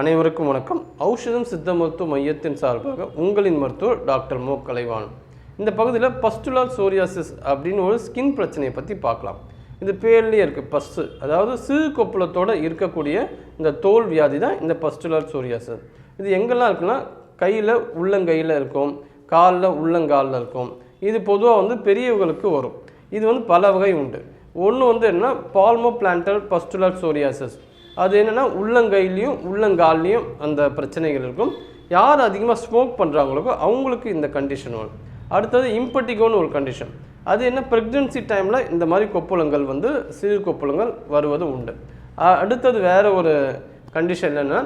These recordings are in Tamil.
அனைவருக்கும் வணக்கம். ஔஷதம் சித்த மருத்துவ மையத்தின் சார்பாக உங்களின் மருத்துவர் டாக்டர் மோ. கலைவான் இந்த பகுதியில் பஸ்டுலார் சோரியாசிஸ் அப்படின்னு ஒரு ஸ்கின் பிரச்சனையை பற்றி பார்க்கலாம். இது பேர்லேயே இருக்குது பஸ்ஸு அதாவது சிறு கொப்புளத்தோடு இருக்கக்கூடிய இந்த தோல் வியாதி தான் இந்த பஸ்டுலார் சோரியாசிஸ். இது எங்கெல்லாம் இருக்குன்னா கையில் உள்ளங்கையில் இருக்கும் காலில் உள்ளங்காலில் இருக்கும். இது பொதுவாக வந்து பெரியவர்களுக்கு வரும். இது வந்து பல வகை உண்டு. ஒன்று வந்து என்ன? Palmoplantar pustular psoriasis. அது என்னென்னா உள்ளங்கையிலையும் உள்ளங்கால்லையும் அந்த பிரச்சனைகள் இருக்கும். யார் அதிகமாக ஸ்மோக் பண்ணுறாங்களோ அவங்களுக்கு இந்த கண்டிஷன் வரும் அடுத்தது இம்பட்டிகோன்னு ஒரு கண்டிஷன் அது என்ன ப்ரெக்னென்சி டைமில் இந்த மாதிரி கொப்புளங்கள் வந்து சிறு கொப்புளங்கள் வருவது உண்டு. அடுத்தது வேறு ஒரு கண்டிஷன் என்னென்னா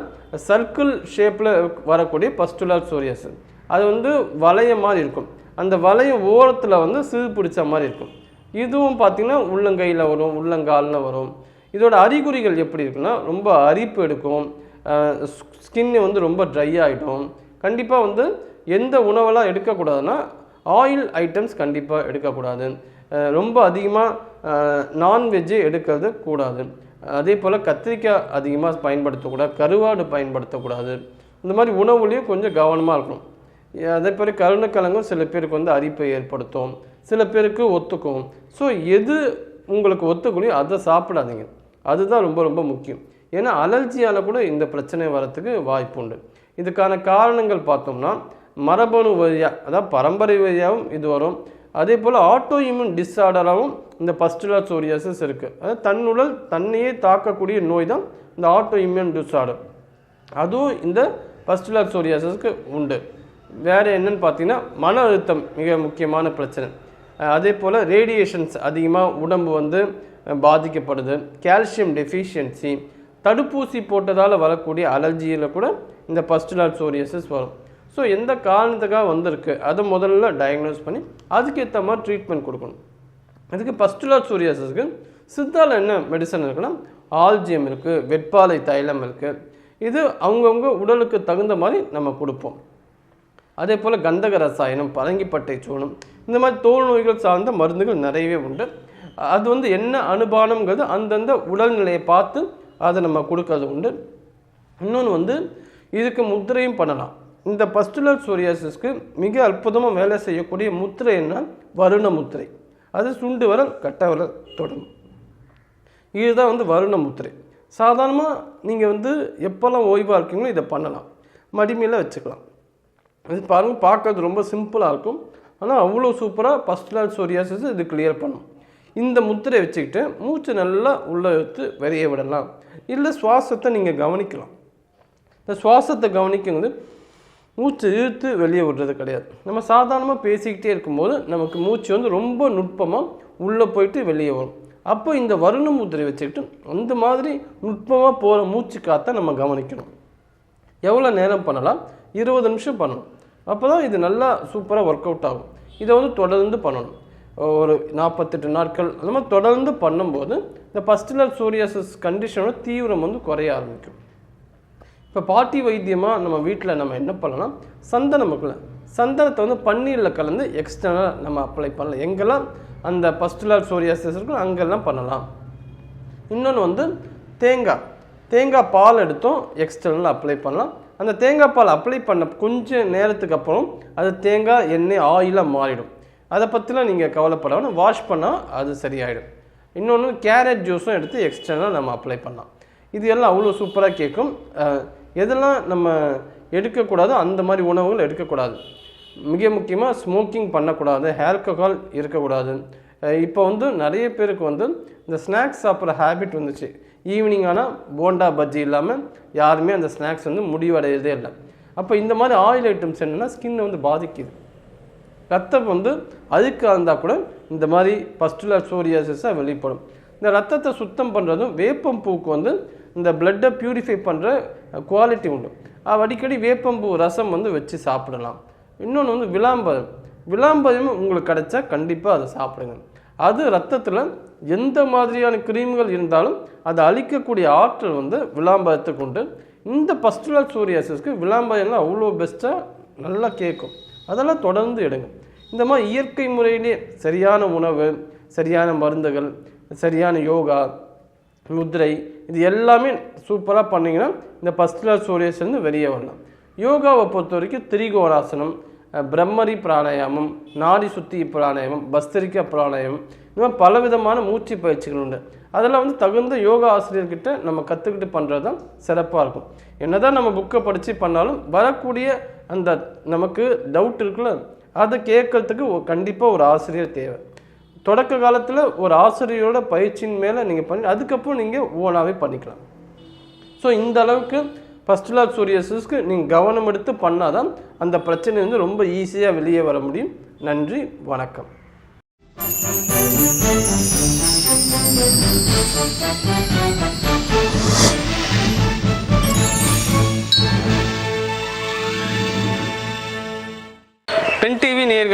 சர்க்கிள் ஷேப்பில் வரக்கூடிய பஸ்டுலர் சோரியஸ் அது வந்து வளையம் மாதிரி இருக்கும். அந்த வளைய ஓரத்தில் வந்து சிறு பிடிச்ச மாதிரி இருக்கும். இதுவும் பார்த்திங்கன்னா உள்ளங்கையில் வரும் உள்ளங்காலில் வரும். இதோட அறிகுறிகள் எப்படி இருக்குன்னா ரொம்ப அரிப்பு எடுக்கும் ஸ்கின் வந்து ரொம்ப ட்ரை ஆகிடும் கண்டிப்பாக வந்து எந்த உணவெல்லாம் எடுக்கக்கூடாதுன்னா ஆயில் ஐட்டம்ஸ் கண்டிப்பாக எடுக்கக்கூடாது. ரொம்ப அதிகமாக நான்வெஜ்ஜு எடுக்கிறது கூடாது. அதே போல் கத்திரிக்காய் அதிகமாக பயன்படுத்தக்கூடாது கருவாடு பயன்படுத்தக்கூடாது. இந்த மாதிரி உணவுலேயும் கொஞ்சம் கவனமாக இருக்கணும். அதே போல் கருணக்கிழங்கும் சில பேருக்கு வந்து அரிப்பை ஏற்படுத்தும் சில பேருக்கு ஒத்துக்கும். ஸோ எது உங்களுக்கு ஒத்துக்கலையோ அதை சாப்பிடாதீங்க. அதுதான் ரொம்ப ரொம்ப முக்கியம். ஏன்னா அலர்ஜியால் கூட இந்த பிரச்சனை வரத்துக்கு வாய்ப்பு உண்டு இதுக்கான காரணங்கள் பார்த்தோம்னா மரபணு வழியாக அதாவது பரம்பரை வழியாகவும் இது வரும். அதே போல் ஆட்டோ இம்யூன் டிஸார்டராகவும் இந்த பஸ்டுலா சோரியாசஸ் இருக்குது அதாவது தன்னுடல் தன்னையே தாக்கக்கூடிய நோய் தான் இந்த ஆட்டோ இம்யூன் டிஸார்டர் அதுவும் இந்த பஸ்டுலா சோரியாசஸ்க்கு உண்டு. வேறு என்னன்னு பார்த்தீங்கன்னா மன அழுத்தம் மிக முக்கியமான பிரச்சனை. அதே போல் ரேடியேஷன்ஸ் அதிகமாக உடம்பு வந்து பாதிக்கப்படுது. கால்சியம் டெஃபிஷியன்சி தடுப்பூசி போட்டதால் வரக்கூடிய அலர்ஜியில் கூட இந்த பஸ்டுலார் சோரியசஸ் வரும். ஸோ எந்த காரணத்துக்காக வந்திருக்கு? அதை முதல்ல டயக்னோஸ் பண்ணி அதுக்கேற்ற மாதிரி ட்ரீட்மெண்ட் கொடுக்கணும். அதுக்கு பஸ்டுலார் சோரியாசஸ்க்கு சித்தால் என்ன மெடிசன் இருக்குன்னா ஆல்ஜியம் இருக்குது வெட்பாலை தைலம் இருக்குது இது அவங்கவுங்க உடலுக்கு தகுந்த மாதிரி நம்ம கொடுப்போம். அதே போல் கந்தக ரசாயனம் பரங்கிப்பட்டை சூனம் இந்த மாதிரி தோல் நோய்கள் சார்ந்த மருந்துகள் நிறையவே உண்டு. அது வந்து என்ன அனுபானம்ங்கிறது அந்தந்த உடல்நிலையை பார்த்து அதை நம்ம கொடுக்கறது உண்டு. இன்னொன்று வந்து இதுக்கு முத்திரையும் பண்ணலாம். இந்த பஸ்டுலர் சோரியாசிஸ்க்கு மிக அற்புதமாக வேலை செய்யக்கூடிய முத்திரைன்னா வருண முத்திரை. அது சுண்டு வரல் கட்ட வரல் தொடரும் இதுதான் வந்து வருண முத்திரை. சாதாரணமாக நீங்கள் வந்து எப்போல்லாம் ஓய்வாக இருக்கீங்களோ இதை பண்ணலாம். மடிமையில் வச்சுக்கலாம். இது பாருங்கள் பார்க்கறது ரொம்ப சிம்பிளாக இருக்கும். ஆனால் அவ்வளோ சூப்பராக பஸ்டுலர் சோரியாசிஸ் இது கிளியர் பண்ணும். இந்த முத்திரை வச்சுக்கிட்டு மூச்சு நல்லா உள்ளே எடுத்து வெளிய விடலாம். இல்லை சுவாசத்தை நீங்கள் கவனிக்கலாம். இந்த சுவாசத்தை கவனிக்கும்போது மூச்சு இழுத்து வெளியே விடுறது கிடையாது. நம்ம சாதாரணமாக பேசிக்கிட்டே இருக்கும்போது நமக்கு மூச்சு வந்து ரொம்ப நுட்பமாக உள்ளே போயிட்டு வெளியே வரும். அப்போ இந்த வருண முத்திரை வச்சுக்கிட்டு அந்த மாதிரி நுட்பமாக போகிற மூச்சு காற்றை நம்ம கவனிக்கணும். எவ்வளோ நேரம் பண்ணலாம்? இருபது நிமிஷம் பண்ணணும். அப்போ தான் இது நல்லா சூப்பராக ஒர்க் அவுட் ஆகும். இதை வந்து தொடர்ந்து பண்ணணும். ஒரு நாற்பத்தெட்டு நாட்கள். அந்த மாதிரி தொடர்ந்து பண்ணும்போது இந்த பஸ்டிலர் சோரியாசிஸ் கண்டிஷனோட தீவிரம் வந்து குறைய ஆரம்பிக்கும். இப்போ பாட்டி வைத்தியமாக நம்ம வீட்டில் நம்ம என்ன பண்ணலாம்? சந்தனம் இருக்குல்ல சந்தனத்தை வந்து பன்னீரில் கலந்து எக்ஸ்டர்னலாக நம்ம அப்ளை பண்ணலாம். எங்கெல்லாம் அந்த பஸ்டுலர் சோரியாசஸ் இருக்கோ அங்கெல்லாம் பண்ணலாம். இன்னொன்று வந்து தேங்காய். தேங்காய் பால் எடுத்தும் எக்ஸ்டர்னலாக அப்ளை பண்ணலாம். அந்த தேங்காய் பால் அப்ளை பண்ண கொஞ்சம் நேரத்துக்கு அப்புறம் அது தேங்காய் எண்ணெய் ஆயிலாக மாறிடும். அதை பற்றிலாம் நீங்கள் கவலைப்படாமல் வாஷ் பண்ணால் அது சரியாயிடும். இன்னொன்று கேரட் ஜூஸும் எடுத்து எக்ஸ்டர்னல் நம்ம அப்ளை பண்ணலாம். இது எல்லாம் அவ்வளோ சூப்பராக கேட்கும். எதெல்லாம் நம்ம எடுக்கக்கூடாதோ அந்த மாதிரி உணவுகள் எடுக்கக்கூடாது. மிக முக்கியமாக ஸ்மோக்கிங் பண்ணக்கூடாது ஆல்கஹால் இருக்கக்கூடாது. இப்போ வந்து நிறைய பேருக்கு வந்து இந்த ஸ்நாக்ஸ் சாப்பிட்ற ஹேபிட் வந்துச்சு. ஈவினிங் ஆனால் போண்டா பஜ்ஜி இல்லாமல் யாருமே அந்த ஸ்நாக்ஸ் வந்து முடிவடையதே இல்லை. அப்போ இந்த மாதிரி ஆயில் ஐட்டம்ஸ் என்னென்னா ஸ்கின்னை வந்து பாதிக்குது. ரத்தம் வந்து அழுக்காக இருந்தால் கூட இந்த மாதிரி பஸ்டுலர் சோரியாசிஸாக வெளிப்படும். இந்த ரத்தத்தை சுத்தம் பண்ணுறதும் வேப்பம் பூக்கு வந்து இந்த பிளட்டை பியூரிஃபை பண்ணுற குவாலிட்டி உண்டு. அடிக்கடி வேப்பம்பூ ரசம் வந்து வச்சு சாப்பிடலாம். இன்னொன்று வந்து விளாம்பரம். விளாம்பரமும் உங்களுக்கு கிடைச்சா கண்டிப்பாக அதை சாப்பிடுங்க. அது ரத்தத்தில் எந்த மாதிரியான கிரீம்கள் இருந்தாலும் அதை அழிக்கக்கூடிய ஆற்றல் வந்து விளாம்பரத்துக்கு உண்டு. இந்த பஸ்டுலர் சூரியாசிஸ்க்கு விளாம்பரம்லாம் அவ்வளோ பெஸ்ட்டாக நல்லா கேட்கும். அதெல்லாம் தொடர்ந்து எடுங்க. இந்த மாதிரி இயற்கை முறையிலே சரியான உணவு சரியான மருந்துகள் சரியான யோகா முதிரை இது எல்லாமே சூப்பராக பண்ணிங்கன்னா இந்த பஸ்டுலர் சோரியாஸ்லேருந்து வெளியே வரலாம். யோகாவை பொறுத்த வரைக்கும் திரிகோணாசனம் பிரம்மரி பிராணாயாமம் நாடி சுத்தி பிராணாயாமம் பஸ்தரிக்கா பிராணாயாமம் இந்த மாதிரி பலவிதமான மூச்சு பயிற்சிகள் உண்டு. அதெல்லாம் வந்து தகுந்த யோகா ஆசிரியர்கிட்ட நம்ம கற்றுக்கிட்டு பண்ணுறது தான் சிறப்பாக இருக்கும். என்ன தான் நம்ம புக்கை படித்து பண்ணாலும் வரக்கூடிய அந்த நமக்கு டவுட் இருக்குல்ல அதை கேட்கறதுக்கு கண்டிப்பாக ஒரு ஆசிரியர் தேவை. தொடக்க காலத்தில் ஒரு ஆசிரியரோட பயிற்சியின் மேலே நீங்கள் பண்ணி அதுக்கப்புறம் நீங்கள் ஓனாகவே பண்ணிக்கலாம். ஸோ இந்த அளவுக்கு பஸ்டுலார் சூரியஸஸ்க்கு நீங்கள் கவனம் எடுத்து பண்ணால் தான் அந்த பிரச்சனை வந்து ரொம்ப ஈஸியாக வெளியே வர முடியும். நன்றி வணக்கம்.